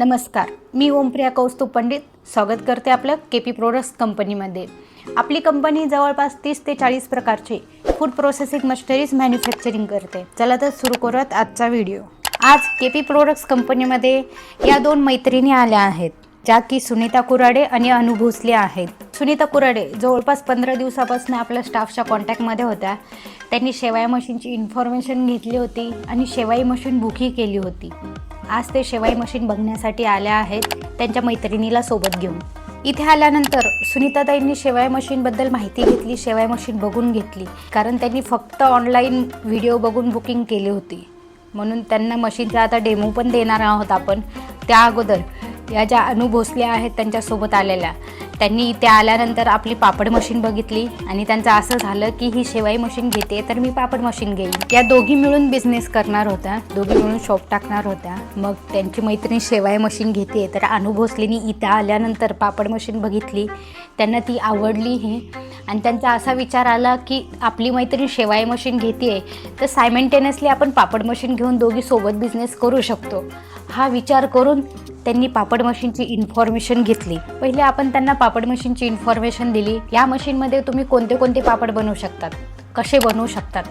नमस्कार मी ओमप्रिया कौस्तुभ पंडित स्वागत करते आपलं के पी प्रोडक्ट्स कंपनीमध्ये. आपली कंपनी जवळपास तीस ते चाळीस प्रकारचे फूड प्रोसेसिंग मशिनरीज मॅन्युफॅक्चरिंग करते. चला तर सुरू करूयात आजचा व्हिडिओ आज के पी प्रोडक्ट्स कंपनीमध्ये या दोन मैत्रिणी आल्या आहेत ज्या की सुनीता कुराडे आणि अनु भोसले आहेत. सुनीता कुराडे जवळपास पंधरा दिवसापासून आपल्या स्टाफच्या कॉन्टॅक्टमध्ये होत्या. त्यांनी शेवाई मशीनची इन्फॉर्मेशन घेतली होती आणि शेवाई मशीन बुकही केली होती. आज ते शेवाई मशीन बघण्यासाठी आल्या आहेत त्यांच्या मैत्रिणीला सोबत घेऊन. इथे आल्यानंतर सुनीताताईंनी शेवाय मशीनबद्दल माहिती घेतली शेवाय मशीन बघून घेतली. कारण त्यांनी फक्त ऑनलाईन व्हिडिओ बघून बुकिंग केली होती. म्हणून त्यांना मशीनचा आता डेमो पण देणार आहोत आपण. त्या अगोदर या ज्या अनु भोसले आहेत त्यांच्यासोबत आलेल्या. त्यांनी इथे आल्यानंतर आपली पापड मशीन बघितली आणि त्यांचं असं झालं की ही शेवाई मशीन घेते तर मी पापड मशीन घेईन. या दोघी मिळून बिझनेस करणार होत्या. दोघी मिळून शॉप टाकणार होत्या. मग त्यांची मैत्रीण शेवाई मशीन घेते. तर अनु भोसलेनी इथं आल्यानंतर पापड मशीन बघितली. त्यांना ती आवडली ही. आणि त्यांचा असा विचार आला की आपली मैत्रीण शेवाई मशीन घेते तर सायमेंटेनियसली आपण पापड मशीन घेऊन दोघी सोबत बिझनेस करू शकतो. हा विचार करून त्यांनी पापड मशीनची इन्फॉर्मेशन घेतली. पहिले आपण त्यांना पापड मशीनची इन्फॉर्मेशन दिली. या मशीनमध्ये तुम्ही कोणते कोणते पापड बनवू शकतात? कसे बनवू शकतात?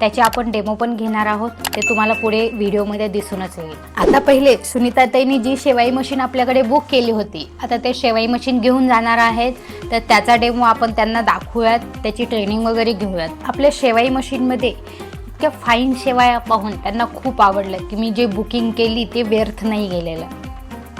त्याचे आपण डेमो पण घेणार आहोत. ते तुम्हाला पुढे व्हिडिओमध्ये दिसूनच येईल. आता पहिले सुनीताताईंनी जी शेवाई मशीन आपल्याकडे बुक केली होती आता ते शेवाई मशीन घेऊन जाणार आहेत. तर त्याचा डेमो आपण त्यांना दाखवूयात. त्याची ट्रेनिंग वगैरे घेऊयात. आपल्या शेवाई मशीनमध्ये इतक्या फाईन शेवाया पाहून त्यांना खूप आवडलं की मी जे बुकिंग केली ते व्यर्थ नाही गेलेलं.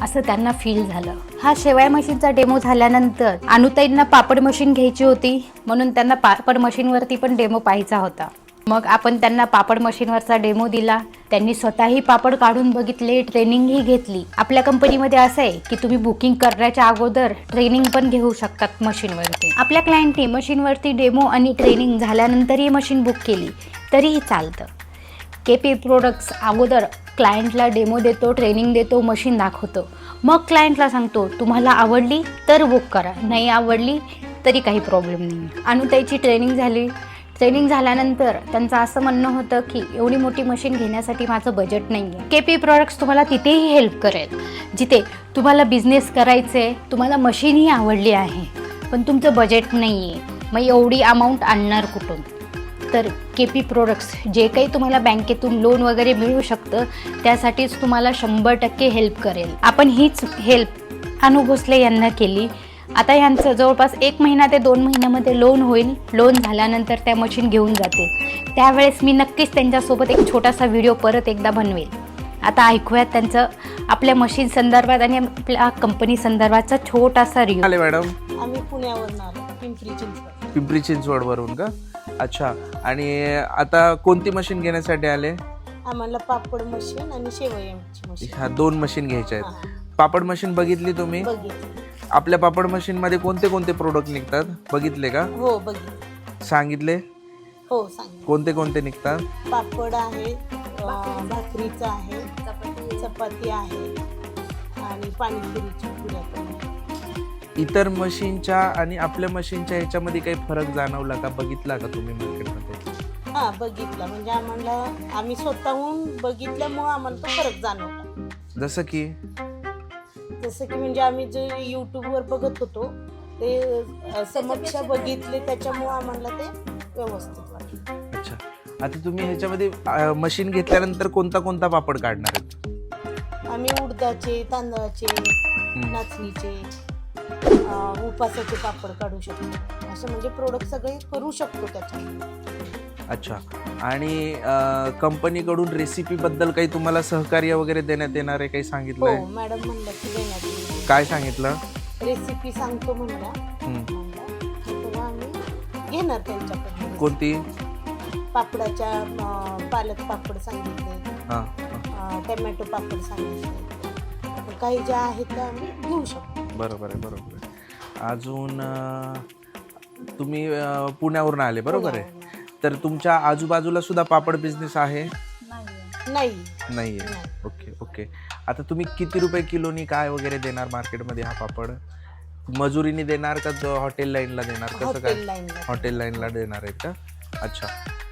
असं त्यांना फील झालं. हा शेवाय मशीनचा डेमो झाल्यानंतर अनुताईंना पापड मशीन घ्यायची होती. म्हणून त्यांना पापड मशीनवरती पण डेमो पाहायचा होता. मग आपण त्यांना पापड मशीनवरचा डेमो दिला. त्यांनी स्वतःही पापड काढून बघितले ट्रेनिंगही घेतली. आपल्या कंपनीमध्ये असं आहे की तुम्ही बुकिंग करण्याच्या अगोदर ट्रेनिंग पण घेऊ शकतात मशीनवरती आपल्या क्लायंटने मशीनवरती डेमो आणि ट्रेनिंग झाल्यानंतरही मशीन बुक केली. तरीही चालतं. के पी प्रोडक्ट्स अगोदर क्लायंटला डेमो देतो ट्रेनिंग देतो मशीन दाखवतो. मग क्लायंटला सांगतो तुम्हाला आवडली तर बुक करा. नाही आवडली तरी काही प्रॉब्लेम नाही आणि त्याची ट्रेनिंग झाली. ट्रेनिंग झाल्यानंतर त्यांचं असं म्हणणं होतं की एवढी मोठी मशीन घेण्यासाठी माझं बजेट नाही आहे के पी प्रॉडक्ट्स तुम्हाला तिथेही हेल्प करेल. जिथे तुम्हाला बिझनेस करायचं आहे तुम्हाला मशीनही आवडली आहे पण तुमचं बजेट नाही आहे मग एवढी अमाऊंट आणणार कुठून? तर के पी प्रोडक्ट्स जे काही तुम्हाला बँकेतून लोन वगैरे मिळू शकतं त्यासाठीच तुम्हाला शंभर टक्के हेल्प करेल. आपण हीच हेल्प अनु भोसले यांना केली. आता यांचं जवळपास एक महिना ते दोन महिन्यामध्ये लोन होईल. लोन झाल्यानंतर त्या मशीन घेऊन जातील त्यावेळेस मी नक्कीच त्यांच्यासोबत एक छोटासा व्हिडिओ परत एकदा बनवेल. आता ऐकूयात त्यांचं आपल्या मशीन संदर्भात आणि आपल्या कंपनी संदर्भातचा छोटासा रिव्ह्यू आले मॅडम. आम्ही पुण्यावरून आलो. पिंपरी चिंचवड. पिंपरी चिंचवड वरून का? अच्छा. आणि आता कोणती मशीन घेण्यासाठी आले? आम्हाला पापड मशीन आणि शेवयांची मशीन ह्या दोन मशीन घ्यायच्या आहेत. हा, पापड मशीन बघितली तुम्ही? बघितली. आपल्या पापड मशीन मध्ये कोणते कोणते प्रोडक्ट निघतात? बघितले का? हो बघितली. सांगितले? हो सांगितलं. कोणते कोणते निघतात? पापड आहे अं, भाकरीचं आहे चपाती आहे आणि पाणीपुरीची पुऱ्या पण. इतर मशीनच्या आणि आपल्या मशीनच्या ह्याच्यामध्ये काही फरक जाणवला का? बघितला का तुम्ही मार्केटमध्ये हा बघितला. म्हणजे आम्हाला आम्ही स्वतःहून बघितल्यामुळं आम्हाला तो फरक जाणवला. जसं की? जसं की म्हणजे आम्ही जे यूट्यूबवर बघत होतो ते अं, समक्ष बघितले त्याच्यामुळं आम्हाला ते व्यवस्थित वाटलं. अच्छा. आता तुम्ही ह्याच्यामध्ये मशीन घेतल्यानंतर कोणता कोणता पापड काढणार आहेत? आम्ही उडदाचे तांदळाचे हम्म. नाचणीचे उपासाचे पापड काढू शकतो. असं म्हणजे प्रोडक्ट सगळे करू शकतो त्याच्यात. अच्छा. आणि कंपनीकडून रेसिपी बद्दल काही तुम्हाला सहकार्य वगैरे देण्यात येणार आहे काही सांगितलंय? हो मॅडम म्हणलं की देण्यात येईल काय सांगितलं? रेसिपी सांगतो तेव्हा आम्ही घेणार त्यांच्याकडून कोणती? पापडाच्या अं, पालक पापड सांगितले. हा. हा. अं, टमॅटो पापड सांगितले. काही ज्या आहेत त्या आम्ही घेऊ शकतो. बरोबर आहे बरोबर आहे. अजून तुम्ही पुण्यावरून आले बरोबर आहे? तर तुमच्या आजूबाजूला सुद्धा पापड बिझनेस आहे? नाही. नाही. Okay okay. आता तुम्ही किती रुपये किलोनी काय वगैरे देणार मार्केटमध्ये हा पापड? मजुरीने देणार का जो हॉटेल लाईनला देणार? कसं काय? हॉटेल लाईनला देणार. आहेत का? अच्छा.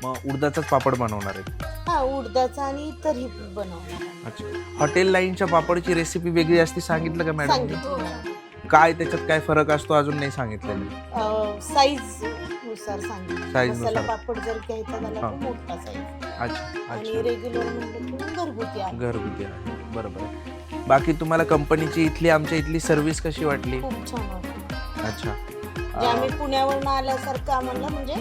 मग उडदाचाच पापड बनवणार आहे हा उडदाचा आणि इतरही बनवणार. अच्छा. हॉटेल लाईनच्या पापडची रेसिपी वेगळी असते सांगितलं का मॅडम काय त्याच्यात काय फरक असतो अजून नाही सांगितलेलं साईजनुसार सांगितलं. Size मसाला नुसार. पापड जर घ्यायचा झाला हा. तर मोठा साईज अच्छा आणि अच्छा. रेग्युलर म्हणलं तर घरगुती आहे. घरगुती आहे. बरोबर आहे. बाकी तुम्हाला कंपनीची इथली आमच्या इथली सर्व्हिस कशी वाटली? खूप छान वाटतं अच्छा. म्हणजे आम्ही पुण्यावरून आल्यासारखं आम्हाला म्हणजे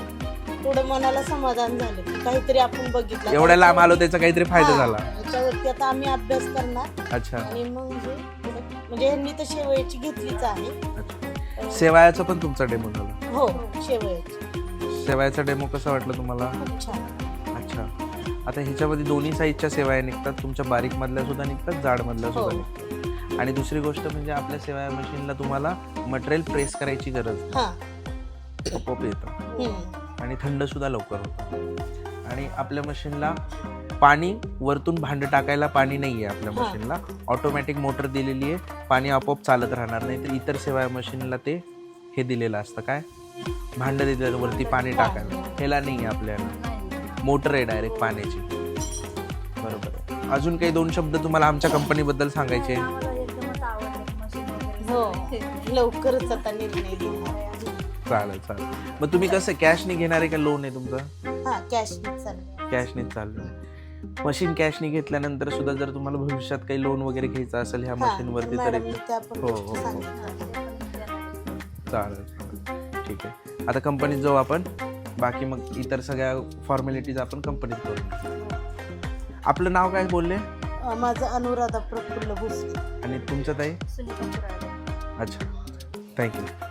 थोडं मनाला समाधान झालं की काहीतरी आपण बघितलं. एवढ्या लांब आलो त्याचा काहीतरी फायदा हा, झाला. याच्यावरती आता आम्ही अभ्यास करणार. अच्छा. आणि मग पुढे- म्हणजे यांनी तर शेवयाची घेतलीच आहे. शेवायाचा पण तुमचा डेमो झाला. हो शेवयाची. शेवायाचा डेमो कसा वाटला तुम्हाला? अच्छा. आता ह्याच्यामध्ये दोन्ही साईजच्या सेवाया निघतात तुमच्या बारीक मधल्या सुद्धा निघतात जाड मधल्या हो. सुद्धा निघतात. आणि दुसरी गोष्ट म्हणजे आपल्या सेवाया मशीनला तुम्हाला मटेरियल प्रेस करायची गरज हा. येतं. आणि थंड सुद्धा लवकर होतं. आणि आपल्या मशीनला पाणी वरतून भांड टाकायला पाणी नाही आहे आपल्या. मशीनला ऑटोमॅटिक मोटर दिलेली आहे. पाणी आपोआप चालत राहणार नाही. तर इतर सेवा मशीनला ते हे दिलेलं असतं. काय? भांड दिलेलं वरती पाणी टाकायला. ह्याला नाही आहे आपल्याला. मोटर आहे डायरेक्ट पाण्याची. बरोबर. अजून काही दोन शब्द तुम्हाला आमच्या कंपनीबद्दल सांगायचे हो. लवकरच आता निर्णय घेणार चालेल चालेल. मग तुम्ही कसं कॅशने घेणार आहे का लोन आहे तुमचं? हा कॅश चालेल कॅशनेच चालू आहे. मशीन कॅशने घेतल्यानंतर सुद्धा जर तुम्हाला भविष्यात काही लोन वगैरे घ्यायचं असेल ह्या मशीन वरती तर हो, हो, हो. सांगितल्या चालेल चालेल. ठीक आहे. आता कंपनीत जाऊ आपण. बाकी मग इतर सगळ्या फॉर्मॅलिटीज आपण कंपनीत करू. आपलं नाव काय बोलले? माझं अनुराधा प्रफुल्ल भोसले. आणि तुमचं ताई? अच्छा. थँक्यू